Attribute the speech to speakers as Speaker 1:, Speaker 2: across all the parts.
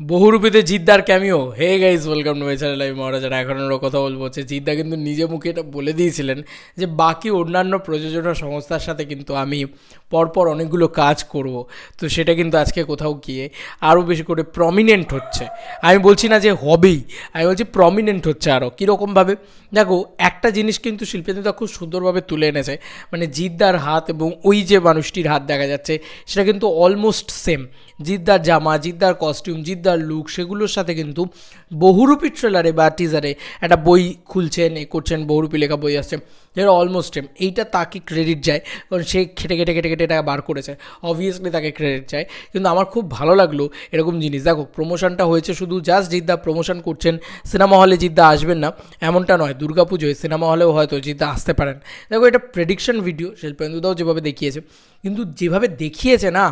Speaker 1: বহুরূপীতে জিদ্দার cameo hey guys welcome to my channel আমি মহারাজারা এখন আমরা কথা বলব হচ্ছে জিদ্দা কিন্তু নিজে মুখে এটা বলে দিয়েছিলেন যে বাকি অন্যান্য প্রযোজনা সংস্থার সাথে কিন্তু আমি পরপর অনেকগুলো কাজ করব। তো সেটা কিন্তু আজকে কোথাও গিয়ে আরও বেশি করে প্রমিনেন্ট হচ্ছে। আমি বলছি না যে হবেই আমি বলছি প্রমিনেন্ট হচ্ছে আরও। কীরকমভাবে? দেখো, একটা জিনিস কিন্তু শিল্পীদা খুব সুন্দরভাবে তুলে এনেছে। মানে জিদ্দার হাত এবং ওই যে মানুষটির হাত দেখা যাচ্ছে, সেটা কিন্তু অলমোস্ট সেম জিদ্দার জামা, জিদ্দার কস্টিউম জিদ্দার লুক সেগুলোর সাথে কিন্তু বহুরূপী ট্রেলারে বা টিজারে একটা বই খুলছেন, এ করছেন, বহুরূপী লেখা বই আসছে। যেটা অলমোস্ট সেম এইটা তাকে ক্রেডিট যায়, কারণ সে খেটে খেটে খেটে খেটে এটা বার করেছে। অবভিয়াসলি তাকে ক্রেডিট যায়। কিন্তু আমার খুব ভালো লাগল এরকম জিনিস। দেখো প্রমোশনটা হয়েছে শুধু জাস্ট জিদ্দা প্রমোশন করছেন সিনেমা হলে জিদ্দা আসবেন না, এমনটা নয়। দুর্গাপুজোয় সিনেমা হলেও হয়তো জিদ্দা আসতে পারেন। দেখো, এটা প্রেডিকশন ভিডিও শিল্পেন্দুদাও যেভাবে দেখিয়েছে। কিন্তু যেভাবে দেখিয়েছে না,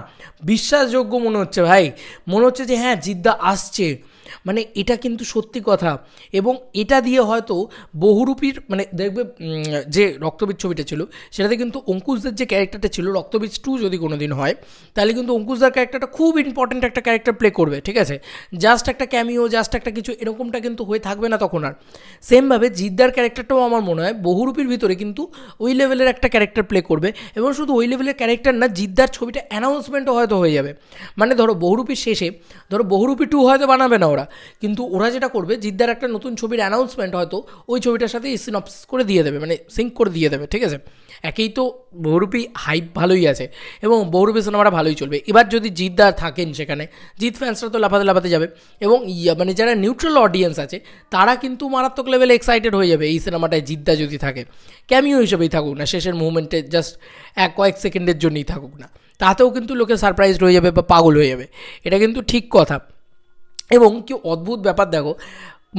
Speaker 1: বিশ্বাসযোগ্য মনে হচ্ছে ভাই। মনে হচ্ছে যে হ্যাঁ জিদ্দা আসছে। মানে এটা কিন্তু সত্যি কথা। এবং এটা দিয়ে হয়তো বহুরূপীর মানে দেখবে যে রক্তবীজ ছবিটা ছিল, সেটাতে কিন্তু অঙ্কুশদের যে ক্যারেক্টারটা ছিল, রক্তবীজ টু যদি কোনো দিন হয়, তাহলে কিন্তু অঙ্কুশদার ক্যারেক্টারটা খুব ইম্পর্ট্যান্ট একটা ক্যারেক্টার প্লে করবে, ঠিক আছে? জাস্ট একটা ক্যামিও জাস্ট একটা কিছু, এরকমটা কিন্তু হয়ে থাকবে না তখন আর। সেমভাবে জিদ্দার ক্যারেক্টারটাও আমার মনে হয় বহুরূপীর ভিতরে কিন্তু ওই লেভেলের একটা ক্যারেক্টার প্লে করবে, এবং শুধু ওই লেভেলের ক্যারেক্টার না, জিদ্দার ছবিটা অ্যানাউন্সমেন্টও হয়তো হয়ে যাবে। মানে ধরো বহুরূপীর শেষে, ধরো বহুরূপী টু হয়তো বানাবে না ওরা। কিন্তু ওরা যেটা করবে, জিদ্দার একটা নতুন ছবির অ্যানাউন্সমেন্ট হয়তো ওই ছবিটার সাথে সিনপস করে দিয়ে দেবে মানে সিঙ্ক করে দিয়ে দেবে, ঠিক আছে? একেই তো বহুরূপী হাইপ ভালোই আছে এবং বহুরূপী সিনেমাটা ভালোই চলবে। এবার যদি জিদ্দার থাকেন সেখানে, জিৎ ফ্যান্সরা তো লাফাতে লাফাতে যাবে এবং মানে যারা নিউট্রাল অডিয়েন্স আছে, তারা কিন্তু মারাত্মক লেভেলে এক্সাইটেড হয়ে যাবে এই সিনেমাটায় জিদ্দা যদি থাকে। ক্যামিও হিসেবেই থাকুক না, শেষের মুভমেন্টে জাস্ট এক কয়েক সেকেন্ডের জন্যই থাকুক না। তাতেও কিন্তু লোকে সারপ্রাইজড হয়ে যাবে বা পাগল হয়ে যাবে। এটা কিন্তু ঠিক কথা। এবং কি অদ্ভুত ব্যাপার দেখো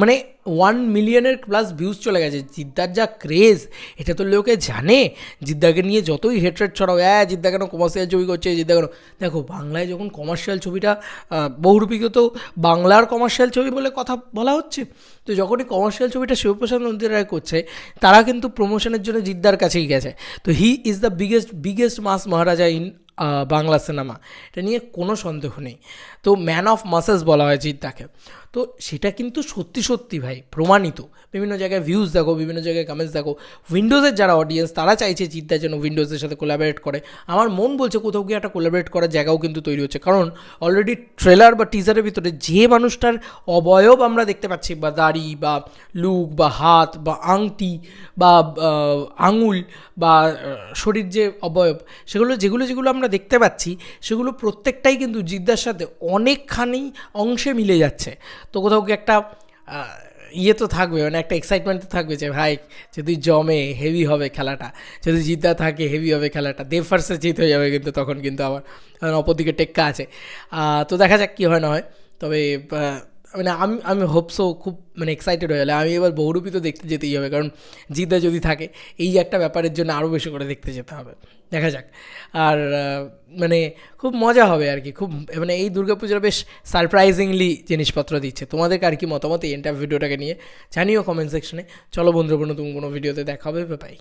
Speaker 1: মানে ওয়ান মিলিয়নের প্লাস ভিউজ চলে গেছে। জিদ্দার যা ক্রেজ এটা তো লোকে জানে। জিদ্দাকে নিয়ে যতই হেট্রেট ছড়াও হ্যাঁ জিদ্দা কেন কমার্শিয়াল ছবি করছে? জিদ্দা কেন? দেখো বাংলায় যখন কমার্শিয়াল ছবিটা আহ, বহুরূপীকে তো বাংলার কমার্শিয়াল ছবি বলে কথা বলা হচ্ছে। তো যখনই কমার্শিয়াল ছবিটা শিবপ্রসাদ নন্দী রায় করছে তারা কিন্তু প্রমোশনের জন্য জিদ্দার কাছেই গেছে। তো he is the biggest biggest mass maharaja in Bangla cinema. এটা নিয়ে কোনো সন্দেহ নেই। তো ম্যান অফ মাসেস বলা হয় জিদ্দাকে তো সেটা কিন্তু সত্যি সত্যি ভাই, প্রমাণিত। বিভিন্ন জায়গায় ভিউজ দেখো, বিভিন্ন জায়গায় কমেন্টস দেখো। উইন্ডোজের যারা অডিয়েন্স তারা চাইছে জিদ্দা যেন উইন্ডোজের সাথে কোলাবোরেট করে। আমার মন বলছে কোথাও গিয়ে একটা কোলাবোরেট করার জায়গাও কিন্তু তৈরি হচ্ছে। কারণ অলরেডি ট্রেলার বা টিজারের ভিতরে যে মানুষটার অবয়ব আমরা দেখতে পাচ্ছি, বা দাড়ি, বা লুক বা হাত, বা আংটি, বা আঙুল, বা শরীর যে অবয়ব, সেগুলো যেগুলো যেগুলো আমরা দেখতে পাচ্ছি, সেগুলো প্রত্যেকটাই কিন্তু জিদ্দার সাথে অনেকখানি অংশে মিলে যাচ্ছে। তো কোথাও কি একটা ইয়ে তো থাকবে মানে একটা এক্সাইটমেন্ট তো থাকবে যে ভাই, যদি জমে হেভি হবে খেলাটা, যদি জিদ্দা থাকে হেভি হবে খেলাটা, দেব ফার্সে জিত হয়ে যাবে কিন্তু তখন কিন্তু আবার অপরদিকে টেক্কা আছে। তো দেখা যাক কী হয় না হয়, তবে মানে আমি আমি হোপসো খুব মানে এক্সাইটেড হয়ে গেলে আমি এবার বহুরূপী তো দেখতে যেতেই হবে, কারণ জিদা যদি থাকে, এই একটা ব্যাপারের জন্য আরও বেশি করে দেখতে যেতে হবে। দেখা যাক। আর মানে খুব মজা হবে আর কি, খুব মানে এই দুর্গাপুজোর বেশ সারপ্রাইজিংলি জিনিসপত্র দিচ্ছে। তোমাদের আর কি মতামত এই এন্টার ভিডিওটাকে নিয়ে? জানিও কমেন্ট সেকশনে চলো বন্ধুরা তুমি কোনো ভিডিওতে দেখা হবে বাই